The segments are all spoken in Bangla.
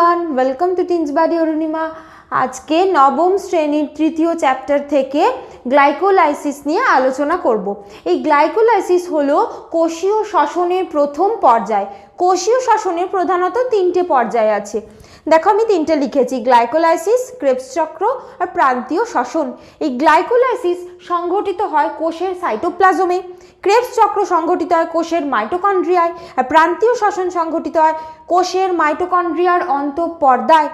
Everyone welcome to Tinsbari Arunima আজকে নবম শ্রেণির তৃতীয় চ্যাপ্টার থেকে গ্লাইকোলাইসিস নিয়ে আলোচনা করব। এই গ্লাইকোলাইসিস হলো কোষীয় শ্বসনের প্রথম পর্যায়। কোষীয় শ্বসনের প্রধানত তিনটে পর্যায় আছে। দেখো, আমি তিনটে লিখেছি গ্লাইকোলাইসিস ক্রেবস চক্র আর প্রান্তীয় শ্বসন। এই গ্লাইকোলাইসিস সংঘটিত হয় কোষের সাইটোপ্লাজমে ক্রেবস চক্র সংঘটিত হয় কোষের মাইটোকন্ড্রিয়ায়, আর প্রান্তীয় শ্বসন সংঘটিত হয় কোষের মাইটোকন্ড্রিয়ার অন্তঃপর্দায়।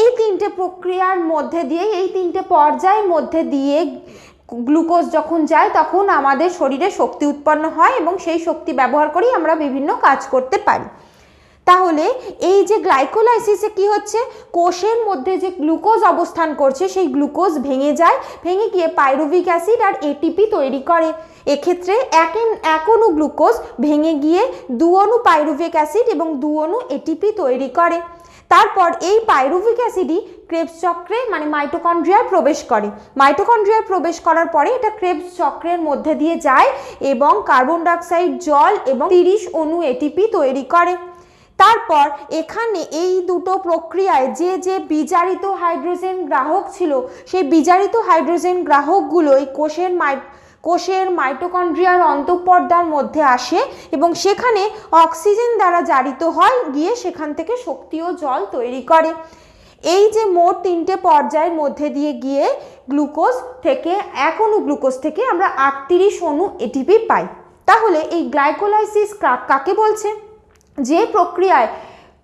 এই তিনটে প্রক্রিয়ার মধ্যে দিয়ে এই তিনটে পর্যায়ের মধ্যে দিয়ে গ্লুকোজ যখন যায়, তখন আমাদের শরীরে শক্তি উৎপন্ন হয় এবং সেই শক্তি ব্যবহার করেই আমরা বিভিন্ন কাজ করতে পারি। তাহলে এই যে গ্লাইকোলাইসিসে কি হচ্ছে? কোষের মধ্যে যে গ্লুকোজ অবস্থান করছে, সেই গ্লুকোজ ভেঙে যায়, ভেঙে গিয়ে পাইরুভিক অ্যাসিড আর এটিপি তৈরি করে। এক্ষেত্রে এক এক অণু গ্লুকোজ ভেঙে গিয়ে দু অণু পাইরুভিক অ্যাসিড এবং দু অণু এটিপি তৈরি করে। তারপর এই পাইরুভিক অ্যাসিডই ক্রেবস চক্রে মানে মাইটোকন্ড্রিয়ায় প্রবেশ করে। মাইটোকন্ড্রিয়ায় প্রবেশ করার পরে এটা ক্রেবস চক্রের মধ্যে দিয়ে যায় এবং কার্বন ডাইঅক্সাইড জল এবং তিরিশ অণু এটিপি তৈরি করে। তারপর এখানে এই দুটো প্রক্রিয়ায় যে যে বিজারিত হাইড্রোজেন গ্রাহক ছিল, সেই বিজারিত হাইড্রোজেন গ্রাহকগুলো এই কোষের মাই কোষের মাইটোকন্ড্রিয়ার অন্তঃপর্দার মধ্যে আসে এবং সেখানে অক্সিজেন দ্বারা জারিত হয়, গিয়ে সেখান থেকে শক্তি ও জল তৈরি করে। এই যে মোট তিনটে পর্যায়ের মধ্যে দিয়ে গিয়ে গ্লুকোজ থেকে, এক গ্লুকোজ থেকে আমরা আটত্রিশ অণু এটিপি পাই। তাহলে এই গ্লাইকোলাইসিস কাকে বলছে? যে প্রক্রিয়ায়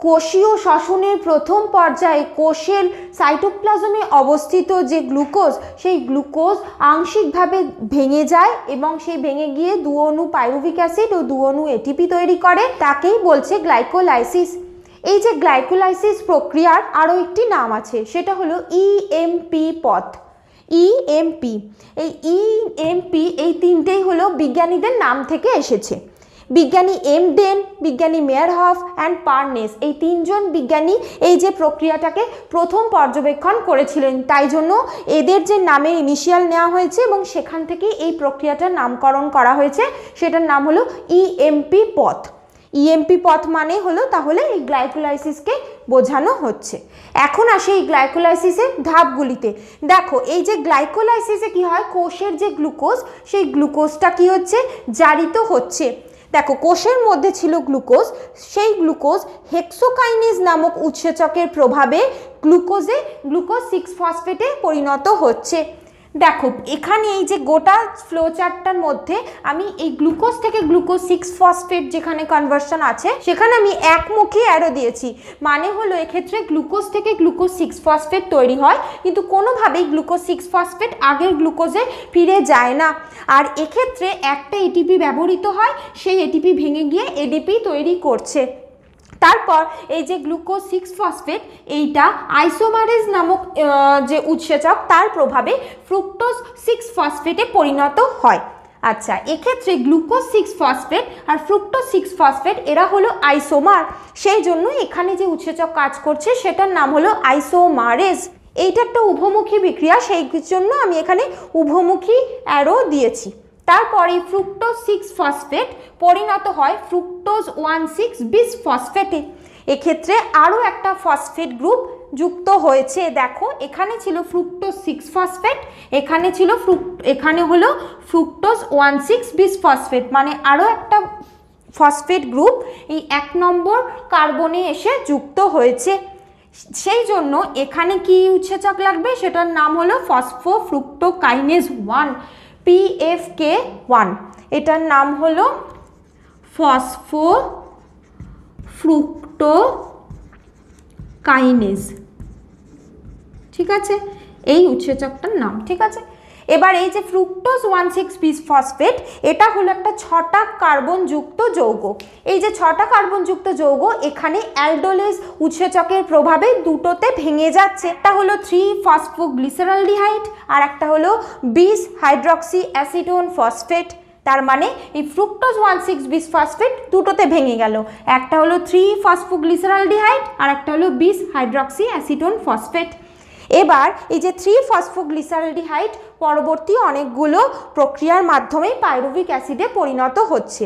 কোষীয় শ্বসনের প্রথম পর্যায়ে কোষের সাইটোপ্লাজমে অবস্থিত যে গ্লুকোজ, সেই গ্লুকোজ আংশিকভাবে ভেঙে যায় এবং সেই ভেঙে গিয়ে দু অণু পাইরুভিক অ্যাসিড ও দু অণু এটিপি তৈরি করে, তাকেই বলছে গ্লাইকোলাইসিস। এই যে গ্লাইকোলাইসিস প্রক্রিয়ার আরও একটি নাম আছে, সেটা হলো ইএমপি পথ। ইএমপি এই ইএমপি এই তিনটেই হলো বিজ্ঞানীদের নাম থেকে এসেছে। বিজ্ঞানী এম ডেন বিজ্ঞানী মেয়ার হফ অ্যান্ড পার্নেস। এই তিনজন বিজ্ঞানী এই যে প্রক্রিয়াটাকে প্রথম পর্যবেক্ষণ করেছিলেন, তাই জন্য এদের যে নামের ইনিশিয়াল নেওয়া হয়েছে এবং সেখান থেকে এই প্রক্রিয়াটার নামকরণ করা হয়েছে, সেটার নাম হলো ইএমপি পথ। ইএমপি পথ মানে হলো তাহলে এই গ্লাইকোলাইসিসকে বোঝানো হচ্ছে। এখন আসে এই গ্লাইকোলাইসিসের ধাপগুলিতে। দেখো, এই যে গ্লাইকোলাইসিসে কি হয়? কোষের যে গ্লুকোজ, সেই গ্লুকোজটা কি হচ্ছে? জারিত হচ্ছে। দেখো, কোষের মধ্যে ছিল গ্লুকোজ, সেই গ্লুকোজ হেক্সোকাইনিজ নামক উৎসেচকের প্রভাবে গ্লুকোজে গ্লুকোজ সিক্স ফসফেটে পরিণত হচ্ছে। দেখো, এখানে এই যে গোটা ফ্লোচার্টটার মধ্যে আমি এই গ্লুকোজ থেকে গ্লুকোজ সিক্স ফসফেট যেখানে কনভার্সন আছে, সেখানে আমি একমুখী অ্যারো দিয়েছি। মানে হলো এক্ষেত্রে গ্লুকোজ থেকে গ্লুকোজ সিক্স ফসফেট তৈরি হয়, কিন্তু কোনোভাবেই গ্লুকোজ সিক্স ফসফেট আগের গ্লুকোজে ফিরে যায় না। আর এক্ষেত্রে একটা এটিপি ব্যবহৃত হয়, সেই এটিপি ভেঙে গিয়ে এডিপি তৈরি করছে। তারপর এই যে গ্লুকোজ সিক্স ফসফেট, এইটা আইসোমারেজ নামক যে উৎসেচক, তার প্রভাবে ফ্রুক্টোজ সিক্স ফসফেটে পরিণত হয়। আচ্ছা এক্ষেত্রে গ্লুকোজ সিক্স ফসফেট আর ফ্রুক্টোজ সিক্স ফসফেট, এরা হলো আইসোমার। সেই জন্য এখানে যে উৎসেচক কাজ করছে, সেটার নাম হলো আইসোমারেজ। এইটা একটা উভমুখী বিক্রিয়া, সেই জন্য আমি এখানে উভমুখী অ্যারো দিয়েছি। তারপর ফ্রুক্টোজ সিক্স ফসফেট পরিণত হয় ফ্রুক্টোজ ওয়ান সিক্স বিস ফসফেটে এক্ষেত্রে আরও একটা ফসফেট গ্রুপ যুক্ত হয়েছে। দেখো, এখানে ছিল ফ্রুক্টোজ সিক্স ফসফেট এখানে ছিল ফ্রুক এখানে হলো fructose one six bis phosphate মানে আরও একটা ফসফেট গ্রুপ এই এক নম্বর কার্বনে এসে যুক্ত হয়েছে। সেই জন্য এখানে কি উৎসেচক লাগবে? সেটার নাম হলো ফসফো ফ্রুক্টো ফ্রুক্টোকাইনেজ ওয়ান পিএফকে ওয়ান এটার নাম হলো ফসফো ফ্রুক্টো কাইনেজ ঠিক আছে? এই উৎসেচকটার নাম, ঠিক আছে? এবার এই যে ফ্রুক্টোজ ওয়ান সিক্স ফসফেট এটা হলো একটা ছটা কার্বনযুক্ত যৌগ। এই যে ছটা কার্বনযুক্ত যৌগ, এখানে অ্যালডোলেজ উৎসেচকের প্রভাবে দুটোতে ভেঙে যাচ্ছে। একটা হলো থ্রি ফসফোগ্লিসারালডিহাইড আর একটা হলো বিস হাইড্রক্সি অ্যাসিটোন ফসফেট তার মানে এই fructose one six bis phosphate দুটোতে ভেঙে গেল। একটা হলো থ্রি ফসফোগ্লিসারালডিহাইড আর একটা হলো বিস হাইড্রক্সি অ্যাসিটোন ফসফেট এবার এই যে থ্রি ফসফোগ্লিসারডিহাইড পরবর্তী অনেকগুলো প্রক্রিয়ার মাধ্যমে পাইরুভিক অ্যাসিডে পরিণত হচ্ছে।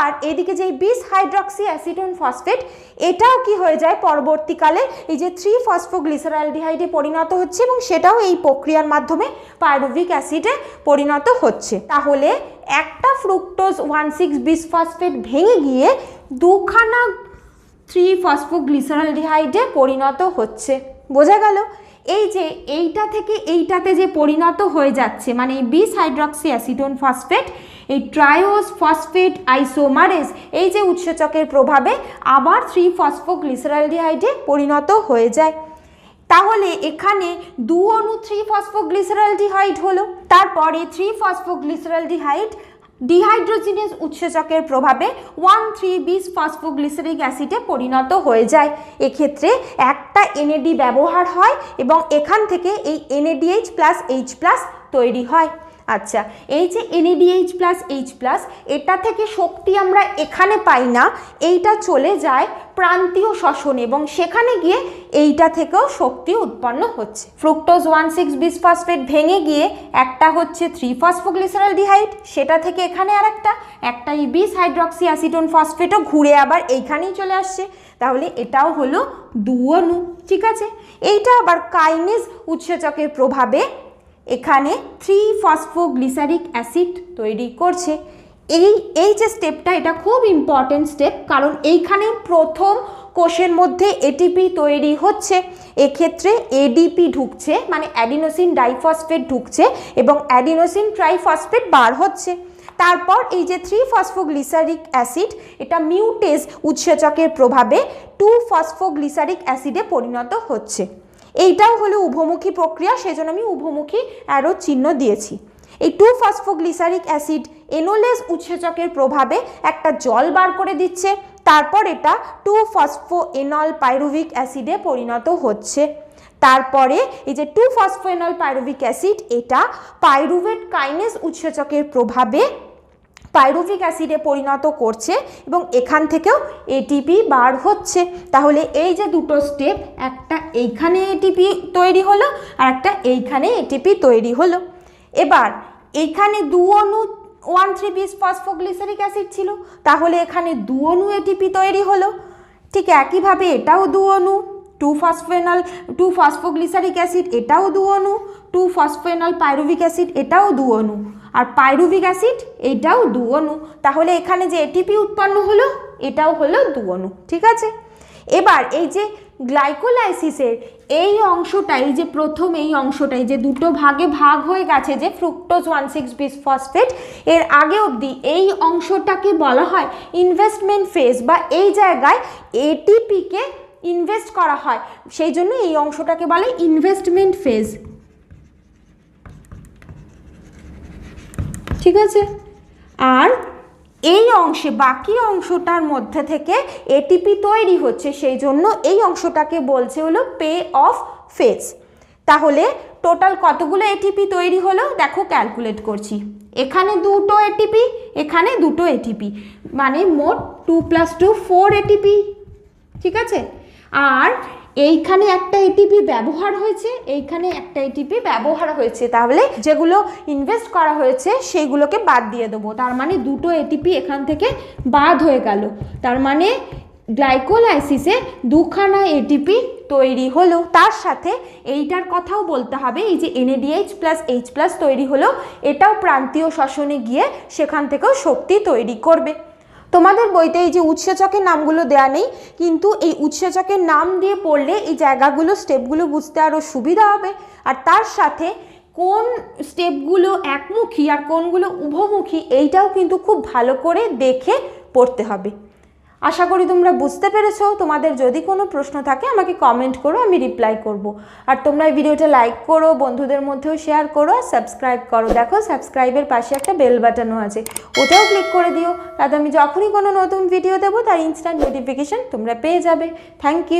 আর এদিকে যে বিস হাইড্রক্সি অ্যাসিডন ফসফেট এটাও কি হয়ে যায়? পরবর্তীকালে এই যে থ্রি ফসফোগ্লিসারালডিহাইডে পরিণত হচ্ছে এবং সেটাও এই প্রক্রিয়ার মাধ্যমে পাইরুভিক অ্যাসিডে পরিণত হচ্ছে। তাহলে একটা fructose one six bis phosphate ভেঙে গিয়ে দুখানা থ্রি ফসফোগ্লিসারালডিহাইডে পরিণত হচ্ছে। বোঝা গেল? এই যে এইটা থেকে এইটাতে যে পরিণত হয়ে যাচ্ছে মানে এই বিস হাইড্রক্সি অ্যাসিডন ফসফেট এই ট্রায়োস ফসফেট আইসোমারেস এই যে উৎসেচকের প্রভাবে আবার থ্রি ফসফোগ্লিসারালডিহাইডে পরিণত হয়ে যায়। তাহলে এখানে দু অণু থ্রি ফসফোগ্লিসারালডিহাইড হলো, তারপরে থ্রি ফসফোগ্লিসারালডিহাইড ডিহাইড্রোজিনাস উৎসেচকের প্রভাবে ওয়ান থ্রি বিস ফসফোগ্লিসারিক অ্যাসিডে পরিণত হয়ে যায়। এক্ষেত্রে একটা এনএডি ব্যবহার হয় এবং এখান থেকে এই এনএডিএইচ প্লাস এইচ প্লাস তৈরি হয়। আচ্ছা এই যে এনএডিএইচ প্লাস এইচ প্লাস এটা থেকে শক্তি আমরা এখানে পাই না, এইটা চলে যায় প্রান্তীয় শ্বসন এবং সেখানে গিয়ে এইটা থেকেও শক্তি উৎপন্ন হচ্ছে। Fructose one six bis phosphate ভেঙে গিয়ে একটা হচ্ছে থ্রি ফসফোগ্লিসারালডিহাইড সেটা থেকে এখানে আর একটা একটা এই বিস হাইড্রক্সি অ্যাসিডন ফসফেটও ঘুরে আবার এইখানেই চলে আসছে। তাহলে এটাও হলো দু অণু ঠিক আছে? এইটা আবার কাইনেজ উৎসেচকের প্রভাবে এখানে থ্রি ফসফোগ্লিসারিক অ্যাসিড তৈরি করছে। এই এই যে স্টেপটা, এটা খুব ইম্পর্টেন্ট স্টেপ কারণ এইখানে প্রথম কোষের মধ্যে এটিপি তৈরি হচ্ছে। এক্ষেত্রে এডিপি ঢুকছে মানে অ্যাডিনোসিন ডাইফসফেট ঢুকছে এবং অ্যাডিনোসিন ট্রাইফসফেট বার হচ্ছে। তারপর এই যে থ্রি ফসফোগ্লিসারিক অ্যাসিড, এটা মিউটেজ উৎসেচকের প্রভাবে টু ফসফোগ্লিসারিক অ্যাসিডে পরিণত হচ্ছে। এইটাও হলো উভমুখী প্রক্রিয়া, সেজন্য আমি উভমুখী অ্যারো চিহ্ন দিয়েছি। এই টু ফসফোগ্লিসারিক অ্যাসিড এনোলেস উৎসেচকের প্রভাবে একটা জল বার করে দিচ্ছে, তারপর এটা টু ফসফো এনল পাইরুভিক অ্যাসিডে পরিণত হচ্ছে। তারপরে এই যে টু ফসফোএনল পাইরুভিক অ্যাসিড এটা পাইরুভেট কাইনেস উৎসেচকের প্রভাবে পাইরুভিক অ্যাসিডে পরিণত করছে এবং এখান থেকেও এটিপি বার হচ্ছে। তাহলে এই যে দুটো স্টেপ, একটা এইখানে এটিপি তৈরি হলো আর একটা এইখানে এটিপি তৈরি হলো। এবার এইখানে দু অণু one three bis phosphoglyceric acid ছিল, তাহলে এখানে দু অণু এটিপি তৈরি হলো। ঠিক একইভাবে এটাও দু অণু two phosphenol two phosphoglyceric acid এটাও দু অণু টু ফসফেনল পাইরুভিক অ্যাসিড এটাও দু অণু। আর পাইরুভিক অ্যাসিড, এটাও দু অণু। তাহলে এখানে যে এটিপি উৎপন্ন হলো, এটাও হলো দু অণু, ঠিক আছে? এবার এই যে গ্লাইকোলাইসিসের এই অংশটাই যে প্রথম এই অংশটাই, যে দুটো ভাগে ভাগ হয়ে গেছে, যে fructose one six bis phosphate এর আগে অবধি এই অংশটাকে বলা হয় ইনভেস্টমেন্ট ফেজ বা এই জায়গায় এটিপিকে ইনভেস্ট করা হয়। সেই জন্য এই অংশটাকে বলে ইনভেস্টমেন্ট ফেজ ঠিক আছে? আর এই অংশে, বাকি অংশটার মধ্যে থেকে এটিপি তৈরি হচ্ছে, সেই জন্য এই অংশটাকে বলছে হলো পে অফ ফেজ। তাহলে টোটাল কতগুলো এটিপি তৈরি হলো? দেখো, ক্যালকুলেট করছি। এখানে দুটো এটিপি এখানে দুটো এটিপি মানে মোট two plus two four ATP ঠিক আছে? আর এইখানে একটা এটিপি ব্যবহার হয়েছে, এইখানে একটা এটিপি ব্যবহার হয়েছে। তাহলে যেগুলো ইনভেস্ট করা হয়েছে, সেইগুলোকে বাদ দিয়ে দেবো। তার মানে দুটো এটিপি এখান থেকে বাদ হয়ে গেল। তার মানে গ্লাইকোলাইসিসে দুখানা এটিপি তৈরি হলো। তার সাথে এইটার কথাও বলতে হবে, এই যে এনএডিএইচ প্লাস এইচ প্লাস তৈরি হলো, এটাও প্রান্তীয় শ্বসনে গিয়ে সেখান থেকেও শক্তি তৈরি করবে। তোমাদের বইতে এই যে উৎসেচকের নামগুলো দেয়া নেই, কিন্তু এই উৎসেচকের নাম দিয়ে পড়লে এই জায়গাগুলো, স্টেপগুলো বুঝতে আরও সুবিধা হবে। আর তার সাথে কোন স্টেপগুলো একমুখী আর কোনগুলো উভমুখী, এইটাও কিন্তু খুব ভালো করে দেখে পড়তে হবে। আশা করি তোমরা বুঝতে পেরেছ। তোমাদের যদি কোনো প্রশ্ন থাকে, আমাকে কমেন্ট করো, আমি রিপ্লাই করব। আর তোমরা এই ভিডিওটা লাইক করো, বন্ধুদের মধ্যেও শেয়ার করো আর সাবস্ক্রাইব করো। দেখো সাবস্ক্রাইবের পাশে একটা বেল বাটনও আছে। ওটাও ক্লিক করে দিও। তাতে আমি যখনই কোনো নতুন ভিডিও দেবো, তার ইনস্ট্যান্ট নোটিফিকেশান তোমরা পেয়ে যাবে। Thank you